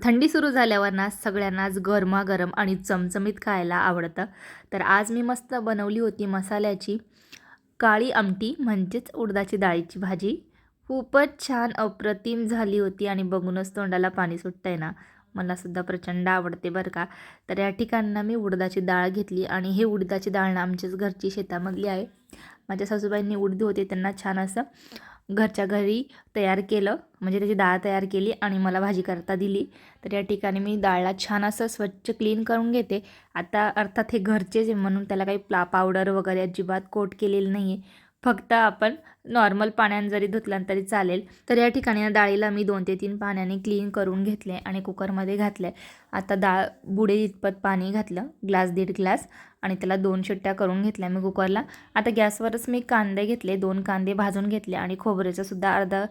थंडी सुरू झाल्यावर ना सगळ्यांनाच गरमागरम आणि चमचमीत खायला आवडतं. तर आज मी मस्त बनवली होती मसाल्याची काळी आमटी म्हणजेच उडदाची डाळीची भाजी. खूपच छान अप्रतिम झाली होती आणि बघूनच तोंडाला पाणी सुटतंय ना. मलासुद्धा प्रचंड आवडते बरं का. तर या ठिकाणी मी उडदाची डाळ घेतली आणि हे उडदाची डाळ ना आमच्याच घरची शेतामधली आहे. माझ्या सासूबाईंनी उडदी होते त्यांना छान असं घरच्या घरी तयार केलं. म्हणजे त्याची डाळ तयार केली आणि मला भाजी करता दिली. तर या ठिकाणी मी डाळला छान असं स्वच्छ क्लीन करून घेते. आता अर्थात हे घरचेच आहे म्हणून त्याला काही प्ला पावडर वगैरे अजिबात कोट केलेलं नाही आहे फक्त आपण नॉर्मल पाण्याने जरी धुतलं तरी चालेल. तर या ठिकाणी डाळीला मी दोन ते तीन पाण्याने क्लीन करून घेतले आणि कुकरमध्ये घातले आता डाळ बुडे इतपत पाणी घातलं ग्लास दीड ग्लास आणि त्याला दोन शिट्ट्या करून घेतल्या मी कुकरला. आता गॅसवरच मी कांदे घेतले दोन कांदे भाजून घेतले आणि खोबऱ्याचासुद्धा अर्धा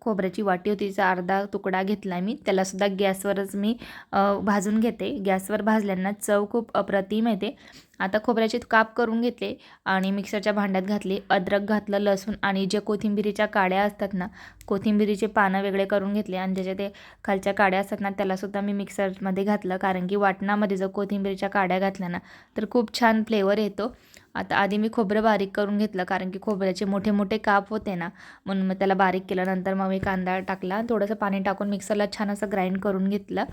खोबऱ्याची वाटी होती तिचा अर्धा तुकडा घेतला मी. त्यालासुद्धा गॅसवरच मी भाजून घेते. गॅसवर भाजल्यानं चव खूप अप्रतिम येते. आता खोबऱ्याचे काप करून घेतले आणि मिक्सरच्या भांड्यात घातले अद्रक घातलं लसूण आणि जे कोथिंबिरीच्या काड्या असतात ना कोथिंबिरीचे पानं वेगळे करून घेतले आणि ज्याच्या ते खालच्या काड्या असतात ना त्यालासुद्धा मी मिक्सरमध्ये घातलं. कारण की वाटणामध्ये जर कोथिंबिरीच्या काड्या घातल्या ना तर खूप छान फ्लेवर येतो. आता आधी मी खोबरं बारीक करून घेतलं कारण की खोबऱ्याचे मोठे मोठे काप होते ना म्हणून मग त्याला बारीक केल्यानंतर मग मी कांदा टाकला थोडंसं पाणी टाकून मिक्सरला छान असं ग्राइंड करून घेतलं.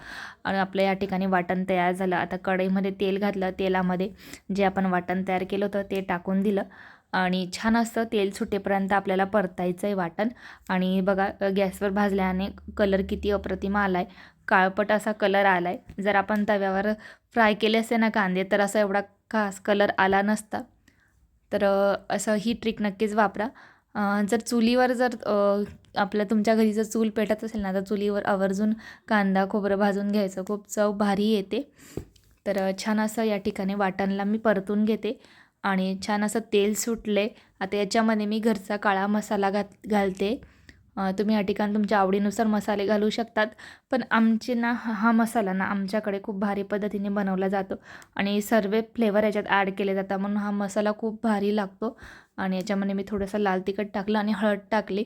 आणि आपलं या ठिकाणी वाटण तयार झालं. आता कढईमध्ये तेल घातलं तेलामध्ये जे आपण वाटण तयार केलं होतं ते टाकून दिलं. आणि छान असं तेल सुटेपर्यंत आपल्याला परतायचं आहे वाटण. आणि बघा गॅसवर भाजल्याने कलर किती अप्रतिम आला आहे काळपट असा कलर आला आहे जर आपण तव्यावर फ्राय केले असते ना कांदे तर असा एवढा खास कलर आला नसता. तर असं ही ट्रिक नक्कीच वापरा. जर चुलीवर जर आपल्या तुमच्या घरी जर चूल पेटत असेल ना तर चुलीवर आवर्जून कांदा खोबरं भाजून घ्यायचं. खूप चव भारी येते. तर छान असं या ठिकाणी वाटणला मी परतून घेते. आणि छान असं तेल सुटले. आता याच्यामध्ये मी घरचा काळा मसाला घात घालते. तुम्ही या ठिकाणी तुमच्या आवडीनुसार मसाले घालू शकतात. पण आमचे ना हा मसाला ना आमच्याकडे खूप भारी पद्धतीने बनवला जातो. आणि सर्व फ्लेवर याच्यात ॲड केले जातात. म्हणून हा मसाला खूप भारी लागतो. आणि याच्यामध्ये मी थोडंसं लाल तिखट टाकलं आणि हळद टाकली.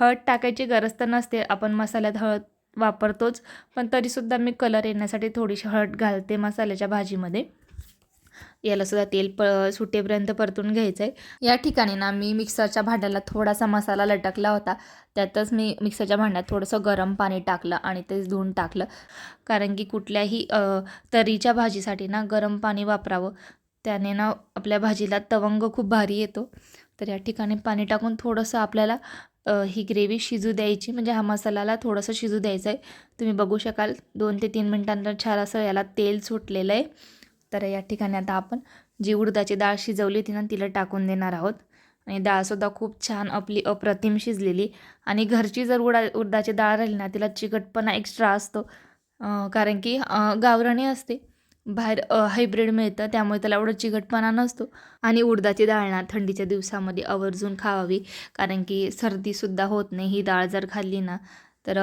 हळद टाकायची गरज तर नसते. आपण मसाल्यात हळद वापरतोच. पण तरीसुद्धा मी कलर येण्यासाठी थोडीशी हळद घालते मसाल्याच्या भाजीमध्ये. यालासुद्धा तेल प सुटेपर्यंत परतून घ्यायचं आहे या ठिकाणी ना मी मिक्सरच्या भांड्याला थोडासा मसाला लटकला होता. त्यातच मी मिक्सरच्या भांड्यात थोडंसं गरम पाणी टाकलं आणि तेच धुवून टाकलं. कारण की कुठल्याही तरीच्या भाजीसाठी ना गरम पाणी वापरावं. त्याने ना आपल्या भाजीला तवंग खूप भारी येतो. तर या ठिकाणी पाणी टाकून थोडंसं आपल्याला ही ग्रेव्ही शिजू द्यायची. म्हणजे हा मसाल्याला थोडंसं शिजू द्यायचं आहे तुम्ही बघू शकाल दोन ते तीन मिनटांनंतर छान असं याला तेल सुटलेलं आहे. तर या ठिकाणी आता आपण जी उडदाची डाळ शिजवली होती ना तिला टाकून देणार आहोत. आणि डाळसुद्धा खूप छान आपली अप्रतिम शिजलेली. आणि घरची जर उडा उडदाची डाळ राहिली ना तिला चिकटपणा एक्स्ट्रा असतो. कारण की गावराणी असते. बाहेर हायब्रीड मिळतं त्यामुळे त्याला एवढं चिकटपणा नसतो. आणि उडदाची डाळ ना थंडीच्या दिवसामध्ये आवर्जून खावावी. कारण की सर्दीसुद्धा होत नाही. ही डाळ जर खाल्ली ना तर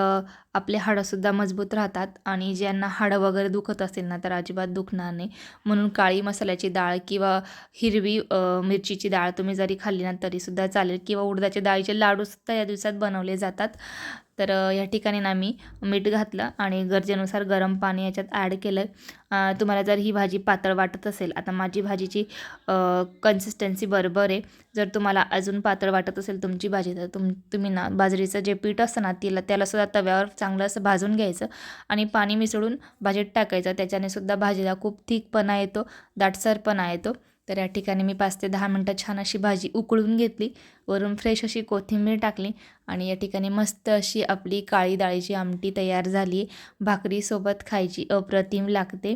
आपले हाडंसुद्धा मजबूत राहतात आणि ज्यांना हाडं वगैरे दुखत असेल ना तर अजिबात दुखणार नाही. म्हणून काळी मसाल्याची डाळ किंवा हिरवी मिरचीची डाळ तुम्ही जरी खाल्ली ना तरीसुद्धा चालेल. किंवा उडदाच्या डाळीचे लाडूसुद्धा या दिवसात बनवले जातात. तर या ठिकाणी ना मी मीठ घातलं आणि गरजेनुसार गरम पाणी याच्यात ॲड केलं. तुम्हाला जर ही भाजी पातळ वाटत असेल आता माझी भाजीची कन्सिस्टन्सी बरोबर आहे. जर तुम्हाला अजून पातळ वाटत असेल तुमची भाजी तर तुम तुम्ही ना बाजरीचं जे पीठ असतं ना तिला त्यालासुद्धा तव्यावर चांगलं असं भाजून घ्यायचं आणि पाणी मिसळून भाजीत टाकायचं. त्याच्याने सुद्धा भाजीला खूप थिकपणा येतो दाटसरपणा येतो. तर या ठिकाणी मी पाच ते दहा मिनटं छान अशी भाजी उकळून घेतली. वरून फ्रेश अशी कोथिंबीर टाकली आणि या ठिकाणी मस्त अशी आपली काळी डाळीची आमटी तयार झाली. भाकरीसोबत खायची अप्रतिम लागते.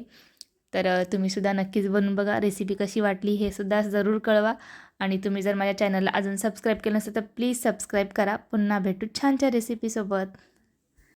तर तुम्हीसुद्धा नक्कीच बनवून बघा. रेसिपी कशी वाटली हे सुद्धा जरूर कळवा. आणि तुम्ही जर माझ्या चॅनलला अजून सबस्क्राईब केलं नसेल तर प्लीज सबस्क्राईब करा. पुन्हा भेटू छानच्या रेसिपीसोबत